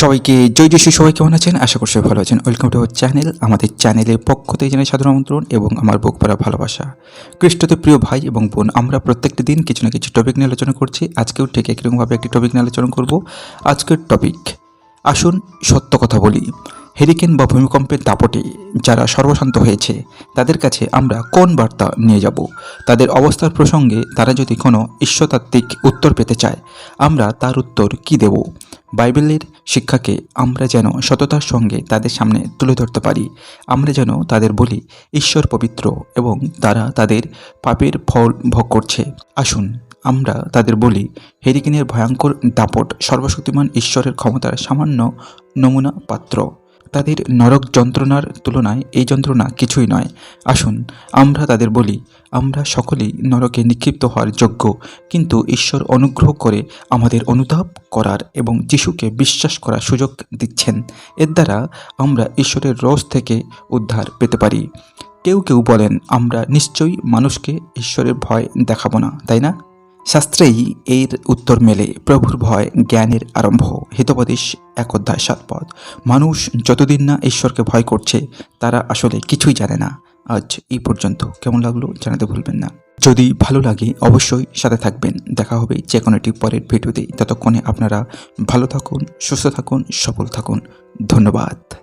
সবাইকে জয় জয় সবাই কেমন আছেন? আশা করছি ভালো আছেন। ওয়েলকাম টু আওয়ার চ্যানেল আমাদের চ্যানেলের পক্ষ থেকে জানাই সাধারণ আমন্ত্রণ এবং আমার বুক পড়া ভালোবাসা। খ্রিস্টতে প্রিয় ভাই এবং বোন, আমরা প্রত্যেকটি দিন কিছু না কিছু টপিক নিয়ে আলোচনা করছি। আজকেও ঠিক একইরকমভাবে একটি টপিক নিয়ে আলোচনা করব। আজকের টপিক আসুন সত্য কথা বলি। হেরিকেন বা ভূমিকম্পের দাপটে যারা সর্বশান্ত হয়েছে, তাদের কাছে আমরা কোন বার্তা নিয়ে যাব? তাদের অবস্থার প্রসঙ্গে তারা যদি কোনো ঈশ্বরতাত্ত্বিক উত্তর পেতে চায়, আমরা তার উত্তর কি দেব? বাইবেলের শিক্ষাকে আমরা যেন সততার সঙ্গে তাদের সামনে তুলে ধরতে পারি। আমরা যেন তাদের বলি, ঈশ্বর পবিত্র এবং তারা তাদের পাপের ফল ভোগ করছে। আসুন, আমরা তাদের বলি, হেরিকেনের ভয়ঙ্কর দাপট সর্বশক্তিমান ঈশ্বরের ক্ষমতার সামান্য নমুনা পাত্র। তাদের নরক যন্ত্রণার তুলনায় এই যন্ত্রণা কিছুই নয়। আসুন, আমরা তাদের বলি, আমরা সকলেই নরকে নিক্ষিপ্ত হওয়ার যোগ্য, কিন্তু ঈশ্বর অনুগ্রহ করে আমাদের অনুতাপ করার এবং যিশুকে বিশ্বাস করার সুযোগ দিচ্ছেন। এর দ্বারা আমরা ঈশ্বরের রোষ থেকে উদ্ধার পেতে পারি। কেউ কেউ বলেন, আমরা নিশ্চয়ই মানুষকে ঈশ্বরের ভয় দেখাবো না, তাই না? শাস্ত্রেই এর উত্তর মেলে প্রভুর ভয় জ্ঞানের আরম্ভ। হিতোপদেশ এক অধ্যায় সাত পদ। মানুষ যতদিন না ঈশ্বরকে ভয় করছে, তারা আসলে কিছুই জানে না। আজ এই পর্যন্ত। কেমন লাগল জানাতে ভুলবেন না। যদি ভালো লাগে, অবশ্যই সাথে থাকবেন। দেখা হবে যে কোনো একটি পরের ভিডিওতে। ততক্ষণে আপনারা ভালো থাকুন, সুস্থ থাকুন সফল থাকুন। ধন্যবাদ।